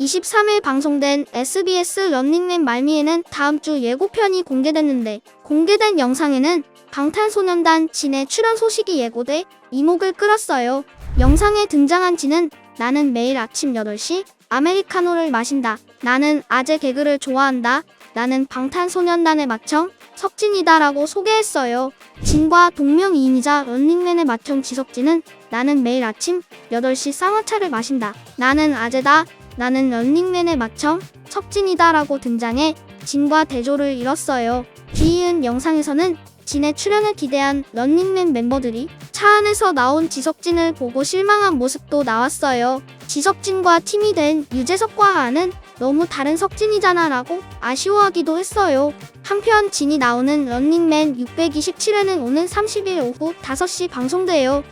23일 방송된 SBS 런닝맨 말미에는 다음 주 예고편이 공개됐는데 공개된 영상에는 방탄소년단 진의 출연 소식이 예고돼 이목을 끌었어요. 영상에 등장한 진은 나는 매일 아침 8시 아메리카노를 마신다. 나는 아재 개그를 좋아한다. 나는 방탄소년단의 맏형 석진이다라고 소개했어요. 진과 동명이인이자 런닝맨의 맏형 지석진은 나는 매일 아침 8시 쌍화차를 마신다. 나는 아재다. 나는 런닝맨의 맏형 석진이다라고 등장해 진과 대조를 이뤘어요. 뒤이은 영상에서는 진의 출연을 기대한 런닝맨 멤버들이 차 안에서 나온 지석진을 보고 실망한 모습도 나왔어요. 지석진과 팀이 된 유재석과 하는 너무 다른 석진이잖아 라고 아쉬워하기도 했어요. 한편 진이 나오는 런닝맨 627회는 오는 30일 오후 5시 방송돼요.